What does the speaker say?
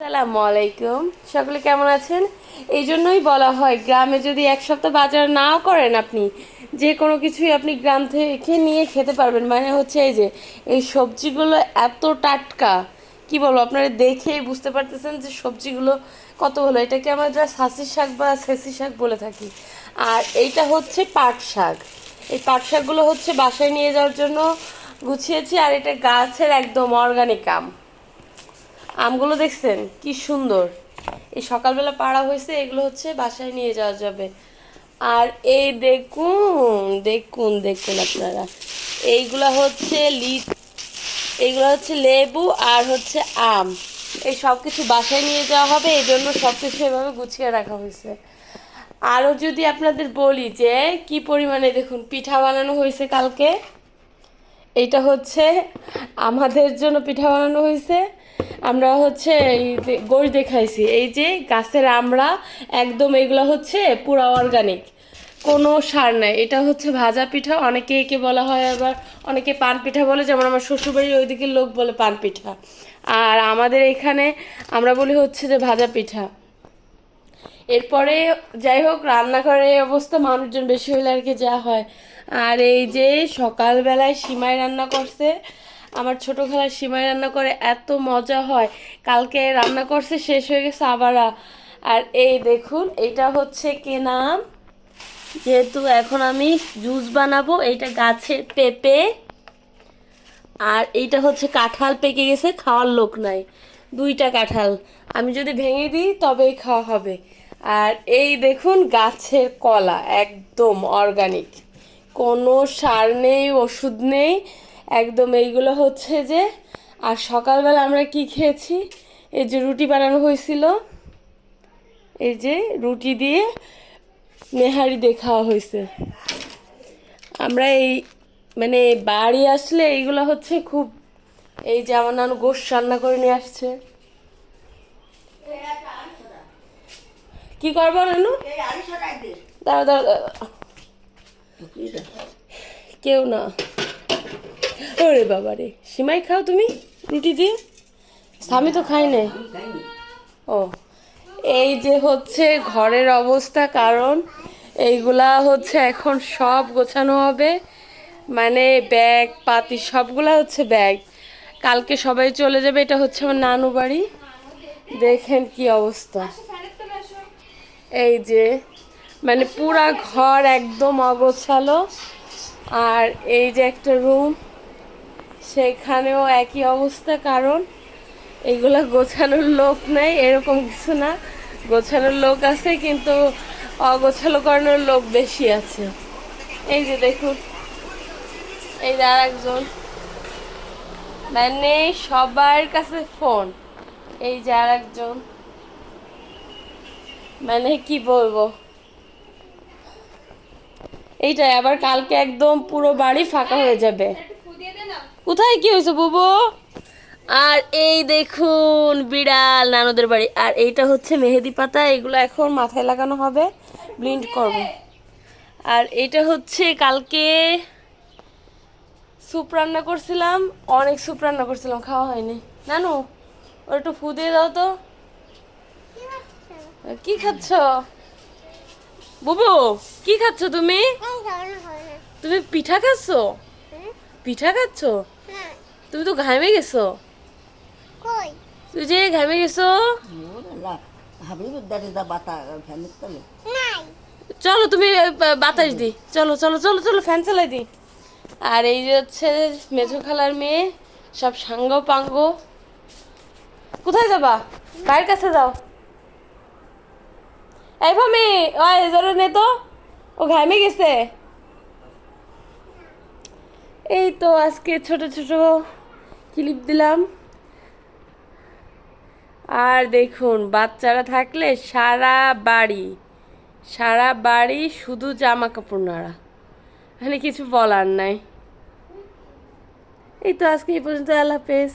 আসসালামু আলাইকুম সকলে কেমন আছেন? এই জন্যই বলা হয়, গ্রামে যদি এক সপ্তাহ বাজার নাও করেন আপনি, যে কোনো কিছুই আপনি গ্রাম থেকে নিয়ে খেতে পারবেন। মানে হচ্ছে এই যে, এই সবজিগুলো এত টাটকা, কি বলব, আপনারা দেখেই বুঝতে পারতেছেন যে সবজিগুলো কত ভালো। এটাকে আমরা সাসি শাক বা সেসি শাক বলে থাকি। আর এইটা হচ্ছে পাট শাক। এই পাট শাকগুলো হচ্ছে বাসায় নিয়ে যাওয়ার জন্য গুছিয়েছি, আর এটা গাছের একদম অর্গানিক আম। আমগুলো দেখছেন? কি সুন্দর। এই সকালবেলা পাড়া হয়েছে, এগুলো হচ্ছে বাসায় নিয়ে যাওয়া যাবে। আর এই দেখুন দেখুন দেখুন আপনারা। এইগুলা হচ্ছে লিচ এইগুলো হচ্ছে লেবু আর হচ্ছে আম। এই সব কিছু বাসায় নিয়ে যাওয়া হবে, এই জন্য সব কিছু এভাবে গুছিয়ে রাখা হয়েছে। আরও যদি আপনাদের বলি যে, কি পরিমাণে দেখুন পিঠা বানানো হয়েছে কালকে? এটা হচ্ছে আমাদের জন্য পিঠা বানানো হয়েছে। আমরা হচ্ছে এই গোশ দেখাইছি। এই যে গাছের আমরা একদম এগুলো হচ্ছে পুরা অর্গানিক কোনো সার নাই। এটা হচ্ছে ভাজা পিঠা, অনেকে একে বলা হয় আবার অনেকে পান পিঠা বলে, যেমন আমার শ্বশুরবাড়ির ওইদিকে লোক বলে পান পিঠা। আর আমাদের এখানে আমরা বলি হচ্ছে যে ভাজা পিঠা। এরপরে যাই হোক, রান্নাঘরে অবস্থা, মানুষজন বেশি হলে আর কি যা হয়। আর এই যে সকালবেলায় সিমাই রান্না করছে আমার ছোটো খালা সিমাই রান্না করে এত মজা হয়। কালকে রান্না করছে, শেষ হয়ে গেছে আবার। আর এই দেখুন, এটা হচ্ছে কেনা। যেহেতু এখন আমি জুস বানাবো, এইটা গাছের পেঁপে। আর এইটা হচ্ছে কাঁঠাল পেকে গেছে, খাওয়ার লোক নাই। দুইটা কাঁঠাল। আমি যদি ভেঙে দিই, তবেই খাওয়া হবে। আর এই দেখুন, গাছের কলা, একদম অর্গানিক কোনো সার নেই, ওষুধ নেই। একদম এইগুলো হচ্ছে যে আর সকালবেলা আমরা কি খেয়েছি? এই যে রুটি বানানো হয়েছিল। এই যে রুটি দিয়ে নেহারি দিয়ে খাওয়া হয়েছে। আমরা এই মানে বাড়ি আসলে এইগুলো হচ্ছে খুব এই যে আমার নানু গোশ রান্না করে নিয়ে আসছে। কি করব নানু? দাঁড়া দাঁড়া। কেউ না। ওরে বাবা রে সিমাই খাও তুমি? রুটি দিয়ে? স্বামী তো খাই নাই। ও। এই যে হচ্ছে ঘরের অবস্থা, কারণ এইগুলা হচ্ছে এখন সব গোছানো হবে। মানে ব্যাগ, পাতি, সবগুলা হচ্ছে ব্যাগ। কালকে সবাই চলে যাবে, এটা হচ্ছে আমার নানু বাড়ি। দেখেন কি অবস্থা। এই যে মানে পুরা ঘর একদম অগোছালো। আর এই যে একটা রুম সেখানেও একই অবস্থা, কারণ এইগুলা গোছানোর লোক নাই, এরকম কিছু না। গোছানোর লোক আছে, কিন্তু অগোছালো করানোর লোক বেশি আছে। এই যে দেখুন, এই যে আর একজন মানে সবার কাছে ফোন, এই যে আর একজন মানে কি বলব? এইটাই, আবার কালকে একদম পুরো বাড়ি ফাঁকা হয়ে যাবে। কোথায় কি হয়েছে বুবু? আর এই দেখুন বিড়াল নানুদের বাড়ি। আর এইটা হচ্ছে মেহেদি পাতা এগুলো এখন মাথায় লাগানো হবে ব্লিন্ড করব। আর এটা হচ্ছে কালকে স্যুপ রান্না করছিলাম অনেক স্যুপ রান্না করছিলাম খাওয়া হয়নি। নানু ওর একটু ফু দিয়ে দাও তো। কি খাচ্ছ? বুবু কি খাচ্ছ তুমি? তুমি পিঠা খাচ্ছ? পিঠা খাচ্ছ? তুমি তো ঘামে গেছো? কই? তুই যে ঘামে গেছো? চলো তুমি বাতাস দি। চলো চলো চলো চলো ফ্যান চালাই দি। আর এই যে হচ্ছে মেঝো খালার মেয়ে সব সাঙ্গ পাঙ্গ। কোথায় যাবা? কার কাছে যাও। এই ভামি ওই জোরে নে তো? ও ঘামে গেছে? এই তো আজকে ছোট ছোট ক্লিপ দিলাম। আর দেখুন, বাচ্চারা থাকলে সারা বাড়ি সারা বাড়ি শুধু জামা কাপড় নাড়া। এখানে কিছু বলার নাই। এই তো আজকে এই পর্যন্ত, আল্লাহ হাফেজ।